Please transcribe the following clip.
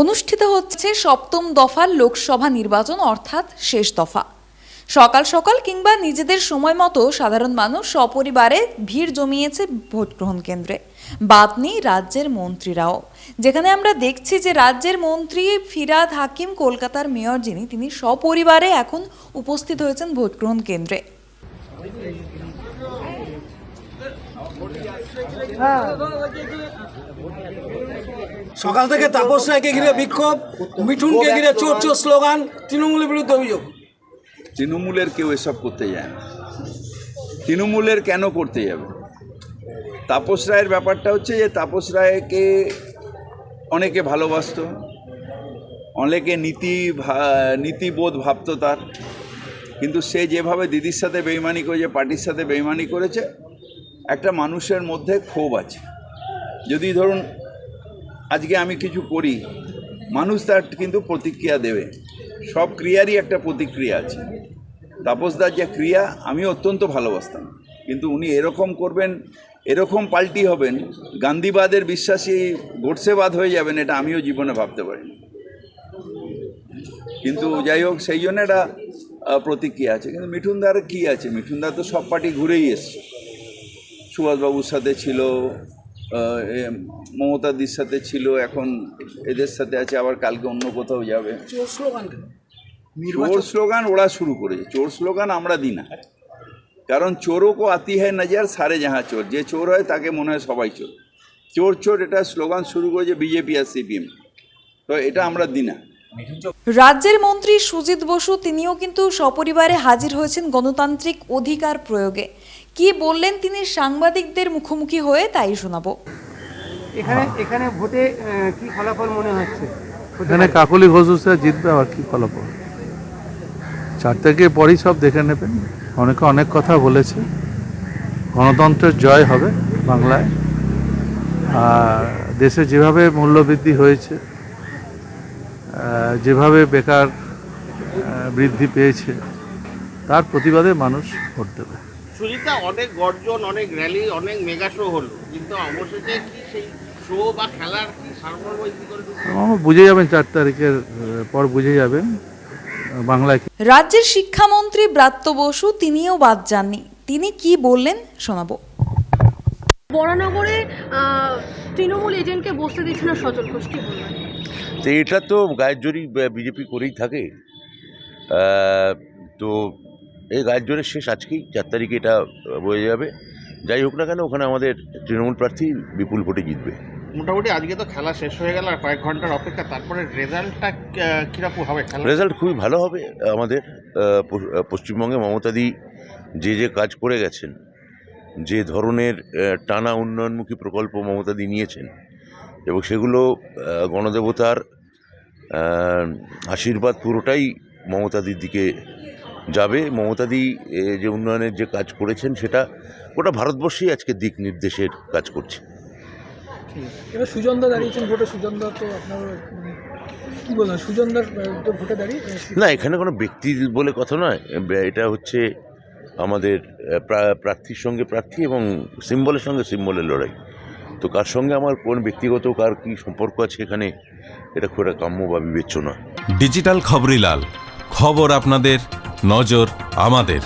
অনুষ্ঠিত হচ্ছে সপ্তম দফার লোকসভা নির্বাচন, অর্থাৎ শেষ দফা। সকাল সকাল কিংবা নিজেদের সময় মতো সাধারণ মানুষ সপরিবারে ভিড় জমিয়েছে ভোট গ্রহণ কেন্দ্রে। বাদ নেই রাজ্যের মন্ত্রীরাও। যেখানে আমরা দেখছি যে রাজ্যের মন্ত্রী ফিরাদ হাকিম, কলকাতার মেয়র যিনি, তিনি সপরিবারে এখন উপস্থিত হয়েছেন ভোট গ্রহণ কেন্দ্রে। সকাল থেকে তাপস রায়কে ঘিরে বিক্ষোভ, মিঠুনকে ঘিরে চোর চোর স্লোগান, তৃণমূলের বিরুদ্ধে অভিযোগ। তৃণমূলের কেউ এসব করতে যায় না। তৃণমূলের কেন করতে যাবে? তাপস রায়ের ব্যাপারটা হচ্ছে যে, তাপস রায়কে অনেকে ভালোবাসতো, অনেকে নীতি নীতিবোধ ভাবতো তার। কিন্তু সে যেভাবে দিদির সাথে বেইমানি করেছে পার্টির সাথে বেইমানি করেছে, একটা মানুষের মধ্যে ক্ষোভ আছে। যদি ধরুন আজকে আমি কিছু করি। মানুষ তার কিন্তু প্রতিক্রিয়া দেবে। সব ক্রিয়ারই একটা প্রতিক্রিয়া আছে। তাপসদার যে ক্রিয়া, আমি অত্যন্ত ভালোবাসতাম। কিন্তু উনি এরকম করবেন, এরকম পাল্টি হবেন, গান্ধীবাদের বিশ্বাসী গোডসেবাদ হয়ে যাবেন, এটা আমিও জীবনে ভাবতে পারিনি। কিন্তু যাই হোক, সেই জন্য একটা প্রতিক্রিয়া আছে। কিন্তু মিঠুনদার কী আছে? মিঠুনদার তো সব পার্টি ঘুরেই এসছে। সুভাষবাবুর সাথে ছিল মমতাদির সাথে ছিল এখন এদের সাথে আছে আবার কালকে অন্য কোথাও যাবে। চোর স্লোগান চোর স্লোগান ওরা শুরু করেছে। চোর স্লোগান আমরা দিই না। কারণ চোরও কো আতি হয় নজর সারে যাহা চোর। যে চোর হয় তাকে মনে হয় সবাই চোর। চোর চোর এটা স্লোগান শুরু করেছে বিজেপি আর সিপিএম। তো এটা আমরা দিই না। রাজ্যের মন্ত্রী সুজিত বসু তিনিও কিন্তু সপরিবারে হাজির হয়েছেন গণতান্ত্রিক অধিকার প্রয়োগে। কি বললেন তিনি সাংবাদিকদের মুখোমুখি হয়ে? তাই শোনাবো। এখানে এখানে ভোটে কি ফলাফল মনে হচ্ছে? এখানে কাকলি ঘোষা জিতবে আবার কি ফলাফল? চার থেকে পরই সব দেখে নেবেন। অনেকে অনেক কথা বলেছে। গণতন্ত্রের জয় হবে বাংলায়। আর দেশে যেভাবে মূল্যবৃদ্ধি হয়েছে যেভাবে বেকার বৃদ্ধি পেয়েছে তার প্রতিবাদে মানুষ ভোট দেবে। সুজিতা অনেক গর্জন অনেক র্যালি অনেক মেগা শো হলো। কিন্তু অবশেষে কি সেই শো বা খেলার কি সারমর্ম কি করে বুঝে যাবেন চার তারিখের পর বুঝে যাবেন বাংলায় রাজ্যের শিক্ষামন্ত্রী ব্রাত্য বসু তিনিও বাদ যাননি। তিনি কি বললেন শোনাবো। বরানগরে তৃণমূল এজেন্টকে বসতে দিচ্ছে না সচল ঘোষ কি তো এটা তো গায়ের জোরই বিজেপি করেই থাকে। তো এই গায়ের জোরের শেষ। আজকেই চার তারিখে এটা বয়ে যাবে। যাই হোক না কেন ওখানে আমাদের তৃণমূল প্রার্থী বিপুল ভোটে জিতবে। মোটামুটি আজকে তো খেলা শেষ হয়ে গেল আর কয়েক ঘণ্টার অপেক্ষা। তারপরে রেজাল্টটা কীরকম হবে খেলা? রেজাল্ট খুবই ভালো হবে। আমাদের পশ্চিমবঙ্গে মমতাদি যে যে কাজ করে গেছেন যে ধরনের টানা উন্নয়নমুখী প্রকল্প মমতাদি নিয়েছেন এবং সেগুলো গণদেবতার আশীর্বাদ পুরোটাই মমতাদির দিকে যাবে। মমতাদি এ, যে উন্নয়নের যে কাজ করেছেন সেটা গোটা ভারতবর্ষেই আজকে দিক নির্দেশের কাজ করছে। এবার সুজনদা দাঁড়িয়েছেন ভোটে সুজনদা তো আপনার মানে কি বলবেন সুজনদার তো ভোটে দাঁড়িয়ে না এখানে কোনো ব্যক্তি বলে কথা নয়। এটা হচ্ছে আমাদের প্রার্থীর সঙ্গে প্রার্থী এবং সিম্বলের সঙ্গে সিম্বলের লড়াই। তো কার সঙ্গে আমার কোন ব্যক্তিগত কার কী সম্পর্ক আছে এখানে এটা খুব একটা কাম্য বা বিবেচ্য নয়। ডিজিটাল খবরিলাল খবর আপনাদের নজর আমাদের।